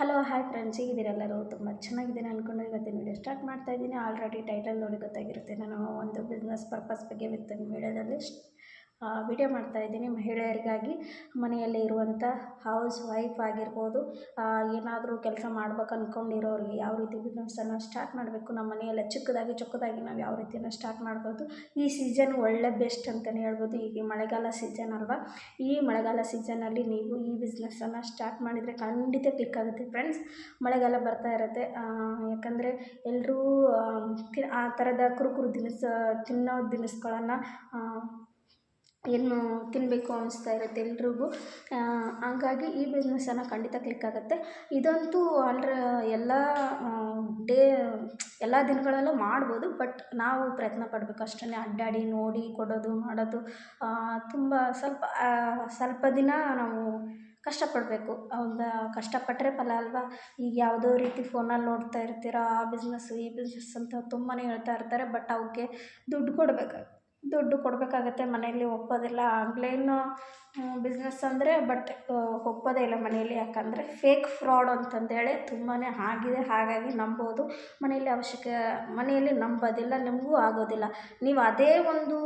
Hello hi friends ಹೇಗಿದ್ದೀರೆಲ್ಲರೂ? ತುಂಬ ಚೆನ್ನಾಗಿದ್ದೀನಿ ಅಂದ್ಕೊಂಡು ಇವತ್ತಿನ ವೀಡಿಯೋ ಸ್ಟಾರ್ಟ್ ಮಾಡ್ತಾ ಇದ್ದೀನಿ. ಆಲ್ರೆಡಿ ಟೈಟಲ್ ನೋಡಿ ಗೊತ್ತಾಗಿರುತ್ತೆ. ನಾನು ಒಂದು ಬಿಸ್ನೆಸ್ ಪರ್ಪಸ್ ಬಗ್ಗೆ ಇವತ್ತಿನ ವೀಡಿಯೋದಲ್ಲಿ ವಿಡಿಯೋ ಮಾಡ್ತಾ ಇದ್ದೀನಿ. ಮಹಿಳೆಯರಿಗಾಗಿ ಮನೆಯಲ್ಲೇ ಇರುವಂಥ ಹೌಸ್ ವೈಫ್ ಆಗಿರ್ಬೋದು ಏನಾದರೂ ಕೆಲಸ ಮಾಡ್ಬೇಕು ಅಂದ್ಕೊಂಡಿರೋರಿಗೆ ಯಾವ ರೀತಿ ಬಿಸ್ನೆಸ್ಸನ್ನು ಸ್ಟಾರ್ಟ್ ಮಾಡಬೇಕು, ನಮ್ಮ ಮನೆಯಲ್ಲೇ ಚಿಕ್ಕದಾಗಿ ಚಿಕ್ಕದಾಗಿ ನಾವು ಯಾವ ರೀತಿಯನ್ನು ಸ್ಟಾರ್ಟ್ ಮಾಡ್ಬೋದು, ಈ ಸೀಸನ್ ಒಳ್ಳೆ ಬೆಸ್ಟ್ ಅಂತಲೇ ಹೇಳ್ಬೋದು. ಈಗ ಮಳೆಗಾಲ ಸೀಸನ್ ಅಲ್ವಾ? ಈ ಮಳೆಗಾಲ ಸೀಸನಲ್ಲಿ ನೀವು ಈ ಬಿಸ್ನೆಸ್ಸನ್ನು ಸ್ಟಾರ್ಟ್ ಮಾಡಿದರೆ ಖಂಡಿತ ಕ್ಲಿಕ್ ಆಗುತ್ತೆ ಫ್ರೆಂಡ್ಸ್ ಮಳೆಗಾಲ ಬರ್ತಾ ಇರುತ್ತೆ. ಯಾಕಂದರೆ ಎಲ್ಲರೂ ಆ ಥರದ ಕುರುಕುರು ದಿನಸ, ತಿನ್ನೋ ದಿನಸುಗಳನ್ನು ಏನು ತಿನ್ನಬೇಕು ಅನಿಸ್ತಾ ಇರುತ್ತೆ ಎಲ್ರಿಗೂ. ಹಂಗಾಗಿ ಈ ಬಿಸ್ನೆಸ್ಸನ್ನು ಖಂಡಿತ ಕ್ಲಿಕ್ ಆಗುತ್ತೆ. ಇದಂತೂ ಆಲ್ರ ಎಲ್ಲ ಡೇ, ಎಲ್ಲ ದಿನಗಳಲ್ಲೂ ಮಾಡ್ಬೋದು ಬಟ್ ನಾವು ಪ್ರಯತ್ನ ಪಡ್ಬೇಕು ಅಷ್ಟೇ ಅಡ್ಡಾಡಿ, ನೋಡಿ, ಕೊಡೋದು, ಮಾಡೋದು ತುಂಬ ಸ್ವಲ್ಪ ಸ್ವಲ್ಪ ದಿನ ನಾವು ಕಷ್ಟಪಡಬೇಕು. ಒಂದು ಕಷ್ಟಪಟ್ಟರೆ ಫಲ ಅಲ್ವಾ? ಈಗ ಯಾವುದೋ ರೀತಿ ಫೋನಲ್ಲಿ ನೋಡ್ತಾ ಇರ್ತೀರ, ಆ ಬಿಸ್ನೆಸ್ಸು ಈ ಬಿಸ್ನೆಸ್ ಅಂತ ತುಂಬಾ ಹೇಳ್ತಾ ಇರ್ತಾರೆ ಬಟ್ ಅವಕ್ಕೆ ದುಡ್ಡು ಕೊಡಬೇಕು ದುಡ್ಡು ಕೊಡಬೇಕಾಗತ್ತೆ ಮನೆಯಲ್ಲಿ ಒಪ್ಪೋದಿಲ್ಲ. ಆನ್ಲೈನು ಬಿಸ್ನೆಸ್ ಅಂದರೆ ಬಟ್ ಒಪ್ಪೋದೇ ಇಲ್ಲ ಮನೆಯಲ್ಲಿ. ಯಾಕಂದರೆ ಫೇಕ್ ಫ್ರಾಡ್ ಅಂತಂದೇಳಿ ತುಂಬಾ ಆಗಿದೆ. ಹಾಗಾಗಿ ನಂಬೋದು. ಮನೆಯಲ್ಲಿ ಅವಶ್ಯಕ, ಮನೆಯಲ್ಲಿ ನಂಬೋದಿಲ್ಲ, ನಿಮಗೂ ಆಗೋದಿಲ್ಲ. ನೀವು ಅದೇ ಒಂದು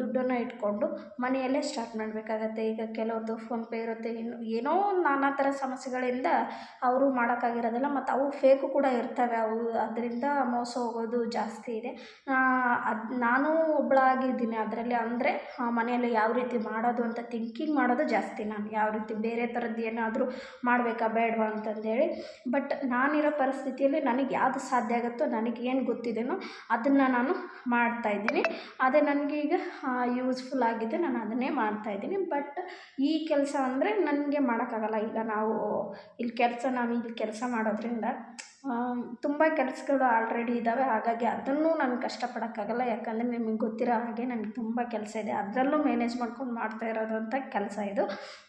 ದುಡ್ಡನ್ನು ಇಟ್ಕೊಂಡು ಮನೆಯಲ್ಲೇ ಸ್ಟಾರ್ಟ್ ಮಾಡಬೇಕಾಗತ್ತೆ. ಈಗ ಕೆಲವ್ರದ್ದು ಫೋನ್ಪೇ ಇರುತ್ತೆ. ಇನ್ನು ಏನೋ ನಾನಾ ಥರ ಸಮಸ್ಯೆಗಳಿಂದ ಅವರು ಮಾಡೋಕ್ಕಾಗಿರೋದಿಲ್ಲ. ಮತ್ತು ಅವು ಫೇಕು ಕೂಡ ಇರ್ತವೆ. ಅವು, ಅದರಿಂದ ಮೋಸ ಹೋಗೋದು ಜಾಸ್ತಿ ಇದೆ. ಅದು, ನಾನು ಒಬ್ಬಳಾಗಿದ್ದೀನಿ ಅದರಲ್ಲಿ ಅಂದರೆ ಮನೆಯಲ್ಲಿ ಯಾವ ರೀತಿ ಮಾಡೋದು ಅಂತ ಥಿಂಕಿಂಗ್ ಮಾಡೋದು ಜಾಸ್ತಿ ನಾನು. ಯಾವ ರೀತಿ ಬೇರೆ ಥರದ್ದು ಏನಾದರೂ ಮಾಡಬೇಕಾ ಬೇಡವಾ ಅಂತಂದೇಳಿ. ಬಟ್ ನಾನಿರೋ ಪರಿಸ್ಥಿತಿಯಲ್ಲಿ ನನಗೆ ಯಾವುದು ಸಾಧ್ಯ ಆಗುತ್ತೋ, ನನಗೆ ಏನು ಗೊತ್ತಿದೆಯೋ ಅದನ್ನು ನಾನು ಮಾಡ್ತಾಯಿದ್ದೀನಿ ಅದೇ ನನಗೆ ಈಗ ಯೂಸ್ಫುಲ್ ಆಗಿದೆ, ನಾನು ಅದನ್ನೇ ಮಾಡ್ತಾಯಿದ್ದೀನಿ ಬಟ್ ಈ ಕೆಲಸ ಅಂದರೆ ನನಗೆ ಮಾಡೋಕ್ಕಾಗಲ್ಲ. ಈಗ ನಾವು ಇಲ್ಲಿ ಕೆಲಸ ನಾವು ಇಲ್ಲಿ ಕೆಲಸ ಮಾಡೋದ್ರಿಂದ ತುಂಬ ಕೆಲಸಗಳು ಆಲ್ರೆಡಿ ಇದ್ದಾವೆ ಹಾಗಾಗಿ ಅದನ್ನು ನಾನು ಕಷ್ಟಪಡೋಕ್ಕಾಗಲ್ಲ. ಯಾಕಂದರೆ ನಿಮಗೆ ಗೊತ್ತಿರೋ ನನಗೆ ತುಂಬ ಕೆಲಸ ಇದೆ. ಅದರಲ್ಲೂ ಮ್ಯಾನೇಜ್ ಮಾಡ್ಕೊಂಡು ಮಾಡ್ತಾ ಇರೋದಂಥ ಕೆಲಸ ಇದು.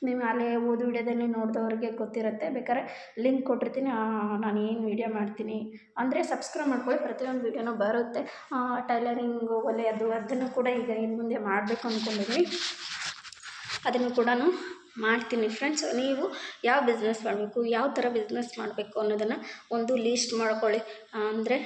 ನೀವು ಅಲ್ಲೇ ಓದು ವಿಡಿಯೋದಲ್ಲಿ ನೋಡಿದವ್ರಿಗೆ ಗೊತ್ತಿರುತ್ತೆ. ಬೇಕಾದ್ರೆ ಲಿಂಕ್ ಕೊಟ್ಟಿರ್ತೀನಿ. ನಾನು ಏನು ವೀಡಿಯೋ ಮಾಡ್ತೀನಿ ಅಂದರೆ ಸಬ್ಸ್ಕ್ರೈಬ್ ಮಾಡ್ಕೊಳ್ಳಿ. ಪ್ರತಿಯೊಂದು ವೀಡಿಯೋನೂ ಬರುತ್ತೆ. ಟೈಲರಿಂಗ್ ಹೊಲಿಯೋದು ಅದನ್ನು ಕೂಡ ಈಗ ಇನ್ನು ಮುಂದೆ ಮಾಡಬೇಕು ಅಂದ್ಕೊಂಡಿದ್ದೀನಿ ಅದನ್ನು ಕೂಡ ಮಾಡ್ತೀನಿ ಫ್ರೆಂಡ್ಸ್ ನೀವು ಯಾವ ಬಿಸ್ನೆಸ್ ಮಾಡಬೇಕು, ಯಾವ ಥರ ಬಿಸ್ನೆಸ್ ಮಾಡಬೇಕು ಅನ್ನೋದನ್ನು ಒಂದು ಲೀಸ್ಟ್ ಮಾಡ್ಕೊಳ್ಳಿ. ಅಂದರೆ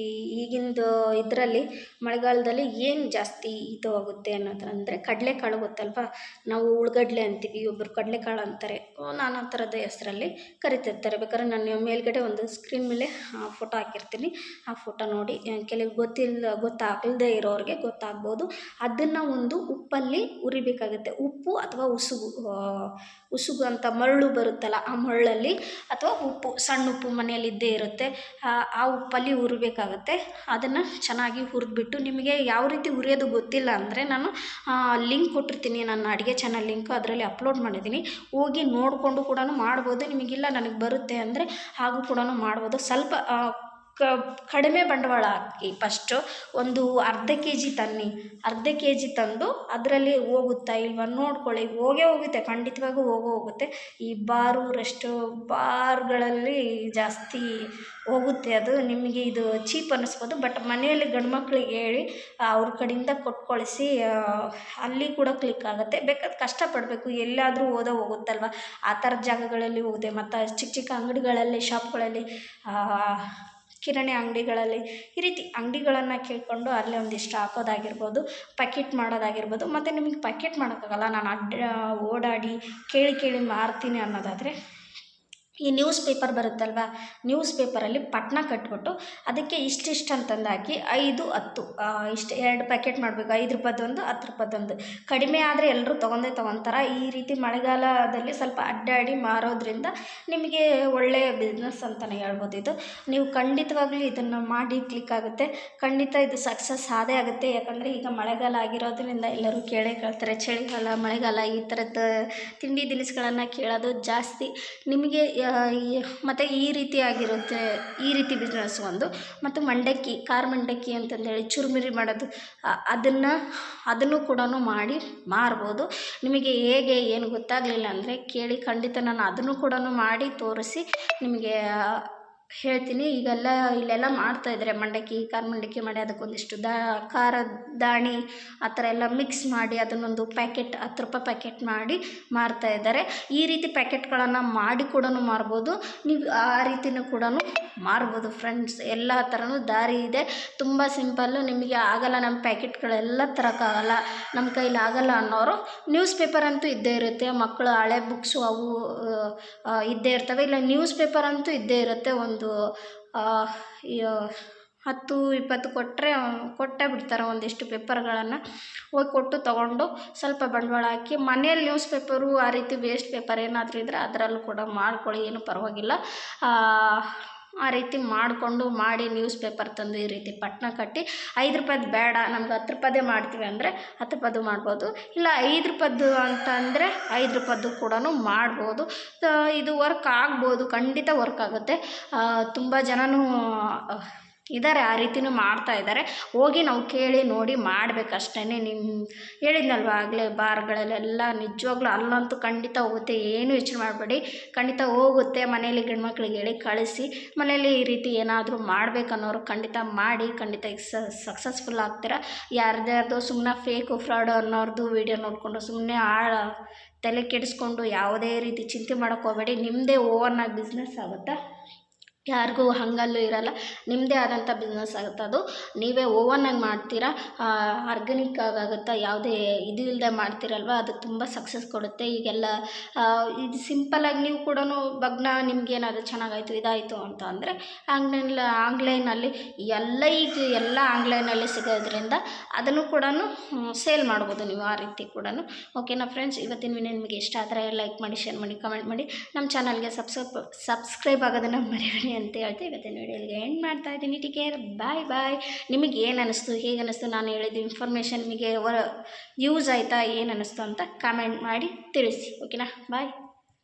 ಈ ಈಗಿಂದು ಇದರಲ್ಲಿ ಮಳೆಗಾಲದಲ್ಲಿ ಏನು ಜಾಸ್ತಿ ಇದು ಆಗುತ್ತೆ ಅನ್ನೋದು ಅಂದರೆ ಕಡಲೆಕಾಳು ಗೊತ್ತಲ್ವಾ? ನಾವು ಉಳ್ಳಗಡ್ಲೆ ಅಂತೀವಿ ಒಬ್ಬರು ಕಡಲೆಕಾಳು ಅಂತಾರೆ. ನಾನಾ ಥರದ ಹೆಸರಲ್ಲಿ ಕರಿತಿರ್ತಾರೆ. ಬೇಕಾದ್ರೆ ನಾನು ಮೇಲ್ಗಡೆ ಒಂದು ಸ್ಕ್ರೀನ್ ಮೇಲೆ ಫೋಟೋ ಹಾಕಿರ್ತೀನಿ. ಆ ಫೋಟೋ ನೋಡಿ ಕೆಲವು ಗೊತ್ತಿಲ್ಲ ಗೊತ್ತಾಗಲ್ದೇ ಇರೋರಿಗೆ ಗೊತ್ತಾಗ್ಬೋದು. ಅದನ್ನು ಒಂದು ಉಪ್ಪಲ್ಲಿ ಉರಿಬೇಕಾಗುತ್ತೆ ಉಪ್ಪು ಅಥವಾ ಉಸುಗು ಉಸುಗು ಅಂತ ಮರಳು ಬರುತ್ತಲ್ಲ, ಆ ಮರಳಲ್ಲಿ ಅಥವಾ ಉಪ್ಪು, ಸಣ್ಣ ಉಪ್ಪು ಮನೆಯಲ್ಲಿ ಇದ್ದೇ ಇರುತ್ತೆ ಆ ಉಪ್ಪಲ್ಲಿ ಹುರ್ಬೇಕಾಗತ್ತೆ. ಅದನ್ನು ಚೆನ್ನಾಗಿ ಹುರಿದ್ಬಿಟ್ಟು ನಿಮಗೆ ಯಾವ ರೀತಿ ಹುರಿಯೋದು ಗೊತ್ತಿಲ್ಲ ಅಂದರೆ ನಾನು ಲಿಂಕ್ ಕೊಟ್ಟಿರ್ತೀನಿ. ನನ್ನ ಅಡುಗೆ ಚಾನಲ್ ಲಿಂಕ್ ಅದರಲ್ಲಿ ಅಪ್ಲೋಡ್ ಮಾಡಿದ್ದೀನಿ. ಹೋಗಿ ನೋಡಿಕೊಂಡು ಕೂಡ ಮಾಡ್ಬೋದು. ನಿಮಗಿಲ್ಲ ನನಗೆ ಬರುತ್ತೆ ಅಂದರೆ ಹಾಗೂ ಕೂಡ ಮಾಡ್ಬೋದು. ಸ್ವಲ್ಪ ಕಡಿಮೆ ಬಂಡವಾಳ ಹಾಕಿ ಫಸ್ಟು ಒಂದು ಅರ್ಧ ಕೆ ಜಿ ತನ್ನಿ, ಅರ್ಧ ಕೆ ಜಿ ತಂದು ಅದರಲ್ಲಿ ಹೋಗುತ್ತಾ ಇಲ್ವಾ ನೋಡ್ಕೊಳ್ಳಿ, ಹೋಗೇ ಹೋಗುತ್ತೆ, ಖಂಡಿತವಾಗೂ ಹೋಗೇ ಹೋಗುತ್ತೆ. ಈ ಬಾರು ರೆಸ್ಟು ಬಾರ್ಗಳಲ್ಲಿ ಜಾಸ್ತಿ ಹೋಗುತ್ತೆ ಅದು, ನಿಮಗೆ ಇದು ಚೀಪ್ ಅನ್ನಿಸ್ಬೋದು. ಬಟ್ ಮನೆಯಲ್ಲಿ ಗಂಡು ಮಕ್ಕಳಿಗೆ ಹೇಳಿ ಅವ್ರ ಕಡೆಯಿಂದ ಕೊಟ್ಟು ಕಳಿಸಿ ಅಲ್ಲಿ ಕೂಡ ಕ್ಲಿಕ್ ಆಗುತ್ತೆ. ಬೇಕಾದ ಕಷ್ಟಪಡಬೇಕು, ಎಲ್ಲಾದರೂ ಓದೋ ಹೋಗುತ್ತಲ್ವ? ಆ ಥರದ ಜಾಗಗಳಲ್ಲಿ ಹೋಗುತ್ತೆ. ಮತ್ತು ಚಿಕ್ಕ ಚಿಕ್ಕ ಅಂಗಡಿಗಳಲ್ಲಿ ಶಾಪ್ಗಳಲ್ಲಿ ಕಿರಾಣಿ ಅಂಗಡಿಗಳಲ್ಲಿ ಈ ರೀತಿ ಅಂಗಡಿಗಳನ್ನು ಕೇಳಿಕೊಂಡು ಅಲ್ಲೇ ಒಂದಿಷ್ಟು ಹಾಕೋದಾಗಿರ್ಬೋದು ಪ್ಯಾಕೆಟ್ ಮಾಡೋದಾಗಿರ್ಬೋದು, ಮತ್ತು ನಿಮಗೆ ಪ್ಯಾಕೆಟ್ ಮಾಡೋಕ್ಕಾಗಲ್ಲ. ನಾನು ಅಡ್ಡ ಓಡಾಡಿ ಕೇಳಿ ಕೇಳಿ ಮಾರ್ತೀನಿ ಅನ್ನೋದಾದರೆ? ಈ ನ್ಯೂಸ್ ಪೇಪರ್ ಬರುತ್ತಲ್ವ? ನ್ಯೂಸ್ ಪೇಪರಲ್ಲಿ ಪಟ್ಟಣ ಕಟ್ಬಿಟ್ಟು ಅದಕ್ಕೆ ಇಷ್ಟಿಷ್ಟು ಅಂತಂದು ಹಾಕಿ ಐದು, ಹತ್ತು ಇಷ್ಟು ಎರಡು ಪ್ಯಾಕೆಟ್ ಮಾಡಬೇಕು. ಐದು ರೂಪಾಯ್ದೊಂದು, ಹತ್ತು ರೂಪಾಯ್ದೊಂದು. ಕಡಿಮೆ ಆದರೆ ಎಲ್ಲರೂ ತೊಗೊಂಡೇ ತೊಗೊತಾರೆ. ಈ ರೀತಿ ಮಳೆಗಾಲದಲ್ಲಿ ಸ್ವಲ್ಪ ಅಡ್ಡಾಡಿ ಮಾರೋದ್ರಿಂದ ನಿಮಗೆ ಒಳ್ಳೆಯ ಬಿಸ್ನೆಸ್ ಅಂತಲೇ ಹೇಳ್ಬೋದು ಇದು. ನೀವು ಖಂಡಿತವಾಗ್ಲೂ ಇದನ್ನು ಮಾಡಿ ಕ್ಲಿಕ್ ಆಗುತ್ತೆ. ಖಂಡಿತ ಇದು ಸಕ್ಸಸ್ ಆದೇ ಆಗುತ್ತೆ. ಯಾಕಂದರೆ ಈಗ ಮಳೆಗಾಲ ಆಗಿರೋದ್ರಿಂದ ಎಲ್ಲರೂ ಕೇಳೇ ಕೇಳ್ತಾರೆ. ಚಳಿಗಾಲ, ಮಳೆಗಾಲ ಈ ಥರದ ತಿಂಡಿ ತಿನಿಸುಗಳನ್ನು ಕೇಳೋದು ಜಾಸ್ತಿ. ನಿಮಗೆ ಮತ್ತು ಈ ರೀತಿಯಾಗಿರುತ್ತೆ ಈ ರೀತಿ ಬಿಸ್ನೆಸ್ ಒಂದು. ಮತ್ತು ಮಂಡಕ್ಕಿ, ಖಾರ ಮಂಡಕ್ಕಿ ಅಂತಂದೇಳಿ ಚುರುಮುರಿ ಮಾಡೋದು ಅದನ್ನು ಅದನ್ನು ಕೂಡ ಮಾಡಿ ಮಾರ್ಬೋದು. ನಿಮಗೆ ಹೇಗೆ, ಏನು ಗೊತ್ತಾಗಲಿಲ್ಲ ಅಂದರೆ ಕೇಳಿ ಖಂಡಿತ ನಾನು ಅದನ್ನು ಕೂಡ ಮಾಡಿ ತೋರಿಸಿ ನಿಮಗೆ ಹೇಳ್ತೀನಿ. ಈಗೆಲ್ಲ ಇಲ್ಲೆಲ್ಲ ಮಾಡ್ತಾ ಇದ್ದಾರೆ. ಮಂಡಕ್ಕಿ, ಖಾರ ಮಂಡಕ್ಕಿ ಮಾಡಿ ಅದಕ್ಕೊಂದಿಷ್ಟು ದಾ, ಖಾರ ದಾಣಿ ಆ ಥರ ಎಲ್ಲ ಮಿಕ್ಸ್ ಮಾಡಿ ಅದನ್ನೊಂದು ಪ್ಯಾಕೆಟ್ ಹತ್ತು ರೂಪಾಯಿ ಪ್ಯಾಕೆಟ್ ಮಾಡಿ ಮಾರ್ತಾ ಇದ್ದಾರೆ. ಈ ರೀತಿ ಪ್ಯಾಕೆಟ್ಗಳನ್ನು ಮಾಡಿ ಕೂಡ ಮಾರ್ಬೋದು. ನೀವು ಆ ರೀತಿಯೂ ಕೂಡ ಮಾರ್ಬೋದು ಫ್ರೆಂಡ್ಸ್ ಎಲ್ಲ ಥರನೂ ದಾರಿ ಇದೆ. ತುಂಬ ಸಿಂಪಲ್ಲು ನಿಮಗೆ ಆಗಲ್ಲ ನಮ್ಮ ಪ್ಯಾಕೆಟ್ಗಳೆಲ್ಲ ತರೋಕ್ಕಾಗಲ್ಲ ನಮ್ಮ ಕೈಲಿ ಆಗಲ್ಲ ಅನ್ನೋರು ನ್ಯೂಸ್ ಪೇಪರ್ ಅಂತೂ ಇದ್ದೇ ಇರುತ್ತೆ. ಮಕ್ಕಳು ಹಳೆ ಬುಕ್ಸು ಅವು ಇದ್ದೇ ಇರ್ತವೆ. ಇಲ್ಲ ನ್ಯೂಸ್ ಪೇಪರ್ ಅಂತೂ ಇದ್ದೇ ಇರುತ್ತೆ. ಒಂದು ಈ, ಹತ್ತು ಇಪ್ಪತ್ತು ಕೊಟ್ಟರೆ ಕೊಟ್ಟೇ ಬಿಡ್ತಾರೆ ಒಂದಿಷ್ಟು ಪೇಪರ್ಗಳನ್ನು. ಹೋಗಿ ಕೊಟ್ಟು ತೊಗೊಂಡು ಸ್ವಲ್ಪ ಬಂಡವಾಳ ಹಾಕಿ ಮನೇಲಿ ನ್ಯೂಸ್ ಪೇಪರು ಆ ರೀತಿ ವೇಸ್ಟ್ ಪೇಪರ್ ಏನಾದರೂ ಇದ್ದರೆ ಅದರಲ್ಲೂ ಕೂಡ ಮಾಡ್ಕೊಳ್ಳಿ ಏನೂ ಪರವಾಗಿಲ್ಲ. ಆ, ರೀತಿ ಮಾಡಿಕೊಂಡು ಮಾಡಿ ನ್ಯೂಸ್ ಪೇಪರ್ ತಂದು ಈ ರೀತಿ ಪಟ್ಟಣ ಕಟ್ಟಿ ಐದು ರೂಪಾಯ್ದು ಬೇಡ ನಮ್ಗೆ ಹತ್ತು ರೂಪಾಯ್ದೇ ಮಾಡ್ತೀವಿ ಅಂದರೆ ಹತ್ತು ರೂಪಾಯ್ದು ಮಾಡ್ಬೋದು. ಇಲ್ಲ ಐದು ರೂಪಾಯ್ದು ಅಂತ ಅಂದರೆ ಐದು ರೂಪಾಯ್ದು ಕೂಡ ಮಾಡ್ಬೋದು. ಇದು ವರ್ಕ್ ಆಗ್ಬೋದು ಖಂಡಿತ ವರ್ಕ್ ಆಗುತ್ತೆ. ತುಂಬ ಜನನೂ ಇದ್ದಾರೆ ಆ ರೀತಿನೂ ಮಾಡ್ತಾ ಇದ್ದಾರೆ ಹೋಗಿ ನಾವು ಕೇಳಿ ನೋಡಿ ಮಾಡಬೇಕಷ್ಟೇ ನಿಮ್ಮ ಹೇಳಿದ್ನಲ್ವ ಆಗಲೇ ಬಾರ್ಗಳಲ್ಲೆಲ್ಲ ನಿಜವಾಗ್ಲೂ ಅಲ್ಲಂತೂ ಖಂಡಿತ ಹೋಗುತ್ತೆ, ಏನು ಯೋಚನೆ ಮಾಡಬೇಡಿ. ಖಂಡಿತ ಹೋಗುತ್ತೆ ಮನೇಲಿ ಗಂಡ್ಮಕ್ಳಿಗೆ ಹೇಳಿ ಕಳಿಸಿ. ಮನೇಲಿ ಈ ರೀತಿ ಏನಾದರೂ ಮಾಡಬೇಕನ್ನೋರು ಖಂಡಿತ ಮಾಡಿ, ಖಂಡಿತ ಸಕ್ಸಸ್ಫುಲ್ ಆಗ್ತೀರ. ಯಾರ್ದ್ಯಾರ್ದೋ ಸುಮ್ಮನೆ ಫೇಕು ಫ್ರಾಡು ಅನ್ನೋರ್ದು ವೀಡಿಯೋ ನೋಡಿಕೊಂಡು ಸುಮ್ಮನೆ ಆಳ ತಲೆ ಕೆಡಿಸ್ಕೊಂಡು ಯಾವುದೇ ರೀತಿ ಚಿಂತೆ ಮಾಡೋಕ್ಕೆ ಹೋಗಬೇಡಿ. ನಿಮ್ಮದೇ ಓವರ್ನಾಗಿ ಬಿಸ್ನೆಸ್ ಆಗುತ್ತೆ? ಯಾರಿಗೂ ಹಂಗಲ್ಲೂ ಇರಲ್ಲ. ನಿಮ್ಮದೇ ಆದಂಥ ಬಿಸ್ನೆಸ್ ಆಗುತ್ತೆ ಅದು. ನೀವೇ ಓವನ್ನಾಗಿ ಮಾಡ್ತೀರಾ? ಆರ್ಗ್ಯಾನಿಕ್ ಆಗುತ್ತೆ ಯಾವುದೇ ಇದು ಇಲ್ಲದೆ ಮಾಡ್ತೀರಲ್ವ? ಅದು ತುಂಬ ಸಕ್ಸಸ್ ಕೊಡುತ್ತೆ. ಈಗೆಲ್ಲ ಇದು ಸಿಂಪಲಾಗಿ ನೀವು ಕೂಡ ಬಗ್ನ ನಿಮ್ಗೇನಾದ್ರು ಚೆನ್ನಾಗಾಯಿತು, ಇದಾಯಿತು ಅಂತ ಅಂದರೆ ಆನ್ಲೈನ್ ಆನ್ಲೈನಲ್ಲಿ ಎಲ್ಲ ಈಗ ಎಲ್ಲ ಆನ್ಲೈನಲ್ಲಿ ಸಿಗೋದ್ರಿಂದ ಅದನ್ನು ಕೂಡ ಸೇಲ್ ಮಾಡ್ಬೋದು ನೀವು ಆ ರೀತಿ ಕೂಡ ಓಕೆನಾ ಫ್ರೆಂಡ್ಸ್ ಇವತ್ತಿನ ವಿಡಿಯೋ ನಿಮಗೆ ಇಷ್ಟ ಆದರೆ ಲೈಕ್ ಮಾಡಿ ಶೇರ್ ಮಾಡಿ ಕಮೆಂಟ್ ಮಾಡಿ. ನಮ್ಮ ಚಾನಲ್ಗೆ ಸಬ್ಸ್ಕ್ರೈಬ್ ಸಬ್ಸ್ಕ್ರೈಬ್ ಆಗೋದನ್ನು ಮರಿಬೇಡಿ. ಅಂತ ಹೇಳ್ತಾ ಇವತ್ತಿನ ವೀಡಿಯೋಗೆ ಎಂಡ್ ಮಾಡ್ತಾ ಇದ್ದೀನಿ. ಟೇಕ್ ಕೇರ್ ಬಾಯ್ ಬಾಯ್ ನಿಮಗೆ ಏನು ಅನ್ನಿಸ್ತು ಹೇಗೆ ಅನ್ನಿಸ್ತು ನಾನು ಹೇಳಿದ್ದು ಇನ್ಫಾರ್ಮೇಷನ್ ನಿಮಗೆ ಯೂಸ್ ಆಯಿತಾ, ಏನು ಅನ್ನಿಸ್ತು ಅಂತ ಕಮೆಂಟ್ ಮಾಡಿ ತಿಳಿಸಿ. ಓಕೆನಾ ಬಾಯ್